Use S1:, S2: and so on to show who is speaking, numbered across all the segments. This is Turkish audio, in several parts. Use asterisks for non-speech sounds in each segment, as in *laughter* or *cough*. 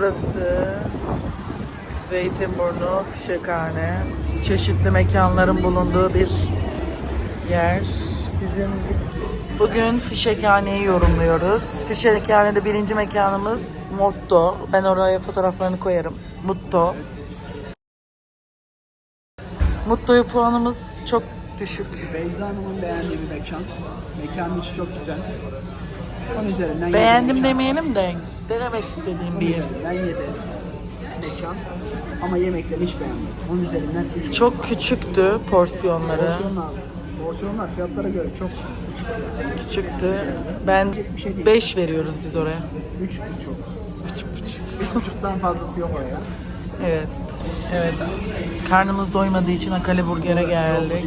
S1: burası Zeytinburnu Fişekhane. Çeşitli mekanların bulunduğu bir yer. Bizim bugün Fişekhane'yi yorumluyoruz. Fişekhane'de birinci mekanımız Motto. Ben oraya fotoğraflarını koyarım. Mutto. Mutto'ya puanımız çok düşük.
S2: Beyza Hanım'ın beğendiği bir mekan. Mekanın içi çok güzel. Üzerinden
S1: Beğendim
S2: mekan.
S1: demeyelim de denemek istediğim bir yer.
S2: üzerinden yedi mekan. Ama yemekleri hiç beğenmedim. Onun üzerinden 3
S1: Çok küçüktü porsiyonları.
S2: Porsiyonlar, porsiyonlar fiyatlara göre çok küçük.
S1: Küçüktü. Ben 5 veriyoruz biz oraya.
S2: 3 buçuk. 3 buçuktan fazlası yok oraya.
S1: Evet. Evet. Karnımız doymadığı için Akale Burger'e geldik.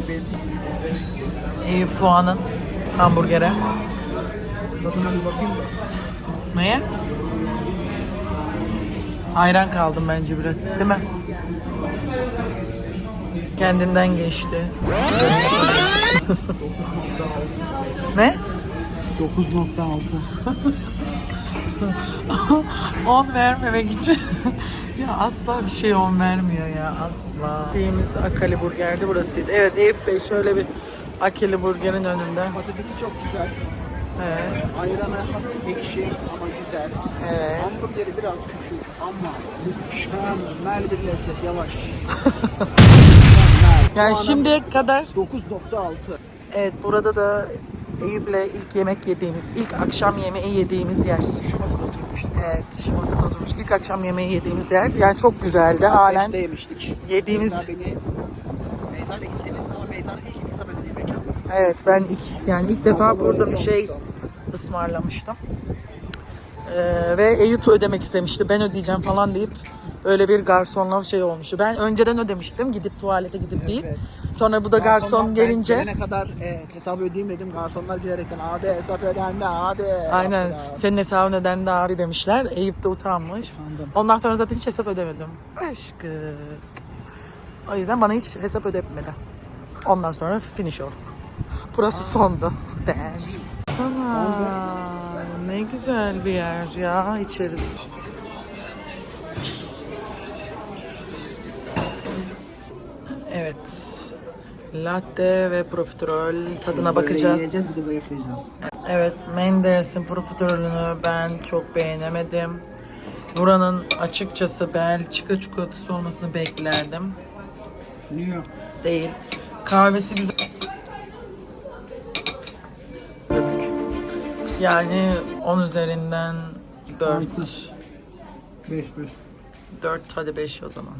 S1: Eyüp puanın hamburgere. Neye? Hayran kaldım bence biraz, değil mi? Kendinden geçti. *laughs* ne?
S2: 9.6.
S1: 10 *laughs* vermemek için. *laughs* ya asla bir şey 10 vermiyor ya asla. Şeyimiz Akali Burger'di burasıydı. Evet Eyüp Bey şöyle bir Akali Burger'in önünde.
S2: Patatesi çok güzel.
S1: Evet.
S2: Ayranı hafif ekşi ama güzel.
S1: Evet.
S2: Hamburgeri biraz küçük ama mükemmel bir lezzet. Yavaş. *laughs*
S1: Yani şimdiye kadar
S2: 9.6.
S1: evet burada da Eyüp'le ilk yemek yediğimiz, ilk akşam yemeği yediğimiz yer.
S2: Şu masada oturmuştuk.
S1: Evet, şu masada oturmuş. İlk akşam yemeği yediğimiz yer. Yani çok güzeldi. Halen
S2: yemiştik.
S1: yediğimiz...
S2: Beni İle gittiğimiz ama Beyza'nın ilk hesap ödediği mekan.
S1: Evet, ben ilk yani ilk defa burada bir şey ısmarlamıştım. Ee, ve Eyüp ödemek istemişti. Ben ödeyeceğim falan deyip öyle bir garsonla şey olmuştu. Ben önceden ödemiştim gidip tuvalete gidip.
S2: Evet.
S1: Sonra bu da garson
S2: Garsonlar ben
S1: gelince
S2: Gelene kadar e, hesabı ödeyeyim dedim. Garsonlar giderekten abi hesap ödendi abi.
S1: aynen
S2: Abi,
S1: senin hesabın ödendi abi demişler. Eyüp de utanmış.
S2: Utandım.
S1: Ondan sonra zaten hiç hesap ödemedim. Aşkı. O yüzden bana hiç hesap ödetmedi. Ondan sonra finish off. Burası sondu. Damn. Sana ne güzel bir yer ya içerisi. Evet. Latte ve profiterol tadına bakacağız. Evet, Mendels'in profiterolünü ben çok beğenemedim. Buranın açıkçası Belçika çikolatası olmasını beklerdim.
S2: Niye?
S1: Değil. Kahvesi güzel. Yani 10 üzerinden 4.
S2: Altı. 5 5.
S1: 4 hadi 5 o zaman.